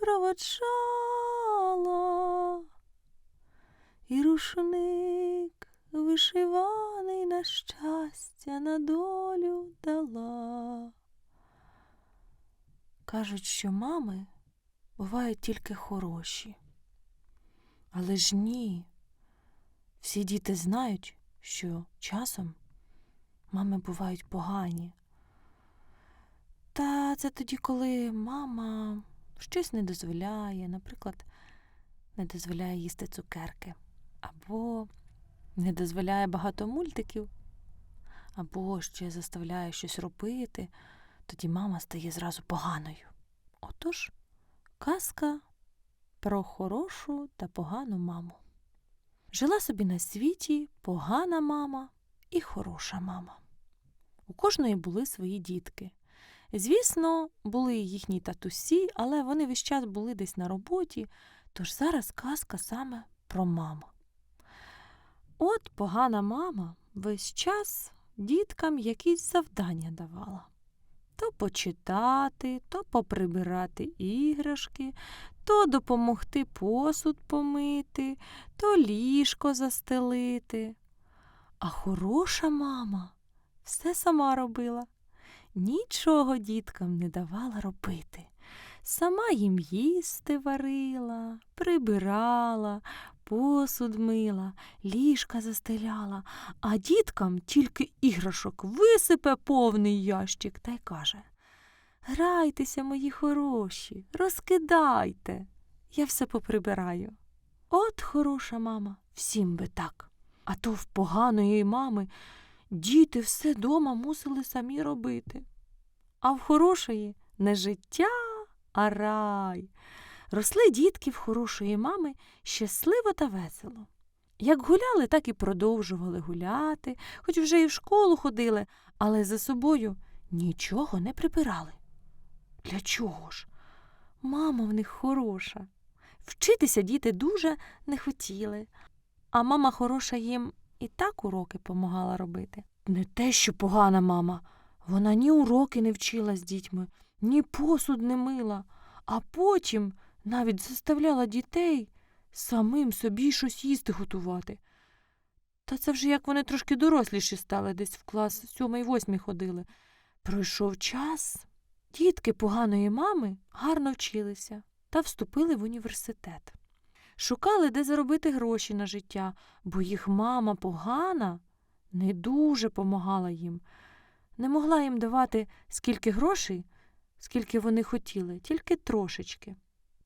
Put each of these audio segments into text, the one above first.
проводжала, і рушник вишиваний на щастя на долю дала. Кажуть, що мами бувають тільки хороші. Але ж ні. Всі діти знають, що часом мами бувають погані. Та це тоді, коли мама щось не дозволяє, наприклад, не дозволяє їсти цукерки, або не дозволяє багато мультиків, або ще заставляє щось робити, тоді мама стає зразу поганою. Отож, казка про хорошу та погану маму. Жила собі на світі погана мама і хороша мама. У кожної були свої дітки. Звісно, були їхні татусі, але вони весь час були десь на роботі, тож зараз казка саме про маму. От погана мама весь час діткам якісь завдання давала. То почитати, то поприбирати іграшки, то допомогти посуд помити, то ліжко застелити. А хороша мама все сама робила нічого діткам не давала робити. Сама їм їсти варила, прибирала, посуд мила, ліжка застеляла, а діткам тільки іграшок висипе повний ящик та й каже Грайтеся, мої хороші, розкидайте, я все поприбираю. От хороша мама, всім би так. А то в поганої мами Діти все дома мусили самі робити. А в хорошої не життя, а рай. Росли дітки в хорошої мами щасливо та весело. Як гуляли, так і продовжували гуляти, хоч вже і в школу ходили, але за собою нічого не прибирали. Для чого ж? Мама в них хороша. Вчитися діти дуже не хотіли, а мама хороша їм і так уроки помагала робити. Не те, що погана мама. Вона ні уроки не вчила з дітьми, ні посуд не мила, а потім навіть заставляла дітей самим собі щось їсти готувати. Та це вже як вони трошки доросліші стали, десь в клас сьомий восьмий ходили. Пройшов час, дітки поганої мами гарно вчилися та вступили в університет. Шукали, де заробити гроші на життя, бо їх мама погана не дуже помагала їм, не могла їм давати скільки грошей, скільки вони хотіли, тільки трошечки.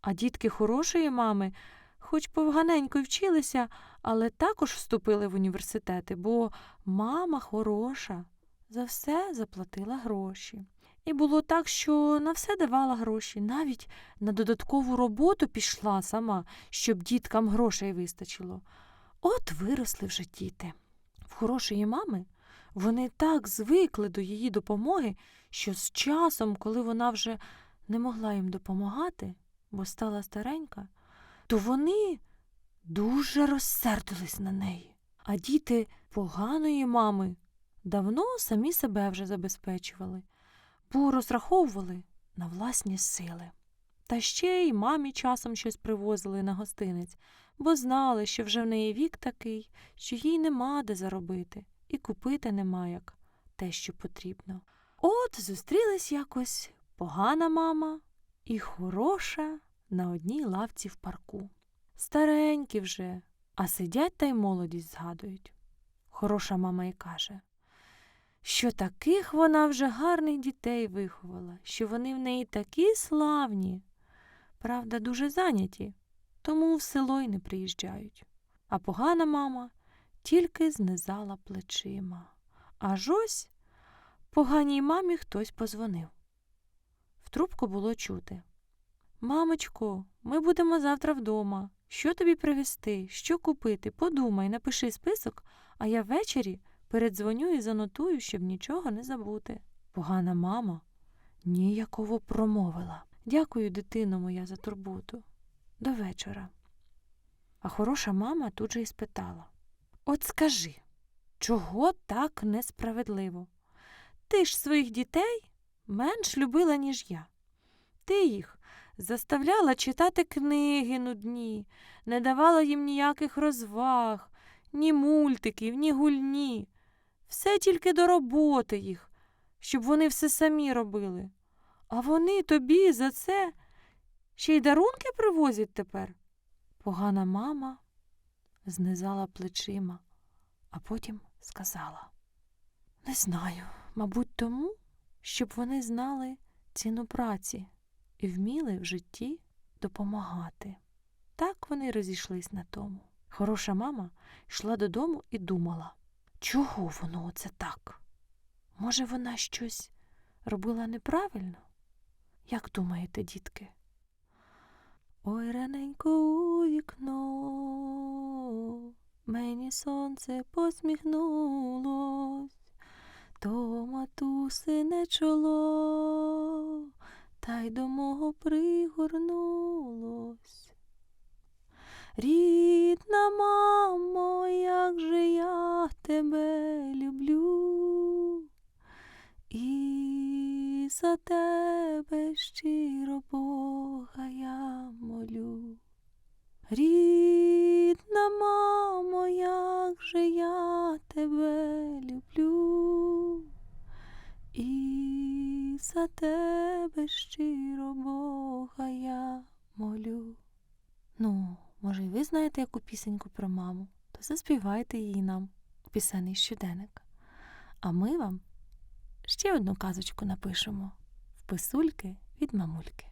А дітки хорошої мами, хоч поганенько й вчилися, але також вступили в університети, бо мама хороша, за все заплатила гроші. І було так, що на все давала гроші, навіть на додаткову роботу пішла сама, щоб діткам грошей вистачило. От виросли вже діти. В хорошої мами вони так звикли до її допомоги, що з часом, коли вона вже не могла їм допомагати, бо стала старенька, то вони дуже розсердились на неї. А діти поганої мами давно самі себе вже забезпечували, бо розраховували на власні сили. Та ще й мамі часом щось привозили на гостинець, бо знали, що вже в неї вік такий, що їй нема де заробити, і купити нема як те, що потрібно. От зустрілись якось погана мама і хороша на одній лавці в парку. Старенькі вже, а сидять та й молодість згадують. Хороша мама й каже, що таких вона вже гарних дітей виховала, що вони в неї такі славні. Правда, дуже зайняті, тому в село й не приїжджають. А погана мама тільки знизала плечима. Аж ось поганій мамі хтось позвонив. В трубку було чути. Мамочко, ми будемо завтра вдома. Що тобі привезти? Що купити? Подумай, напиши список, а я ввечері передзвоню і занотую, щоб нічого не забути. Погана мама ніяково промовила. Дякую, дитино моя, за турботу. До вечора. А хороша мама тут же й спитала: От скажи, чого так несправедливо? Ти ж своїх дітей менш любила, ніж я. Ти їх заставляла читати книги нудні, не давала їм ніяких розваг, ні мультиків, ні гульні. Все тільки до роботи їх, щоб вони все самі робили. А вони тобі за це ще й дарунки привозять тепер. Погана мама знизала плечима, а потім сказала Не знаю, мабуть, тому, щоб вони знали ціну праці і вміли в житті допомагати. Так вони розійшлись на тому. Хороша мама йшла додому і думала, чого воно оце так? Може, вона щось робила неправильно? Як думаєте, дітки? Ой, раненько у вікно, мені сонце посміхнулось, то матусине чоло, та й до мого пригорнулось. Рідна мамо, як же я тебе люблю, і за тебе щиро Бога я молю. Рідна мамо, як же я тебе люблю, і за тебе щиро Бога я молю. Ну, може, і ви знаєте яку пісеньку про маму, то заспівайте її нам пісенний щоденник. А ми вам ще одну казочку напишемо в писульки від мамульки.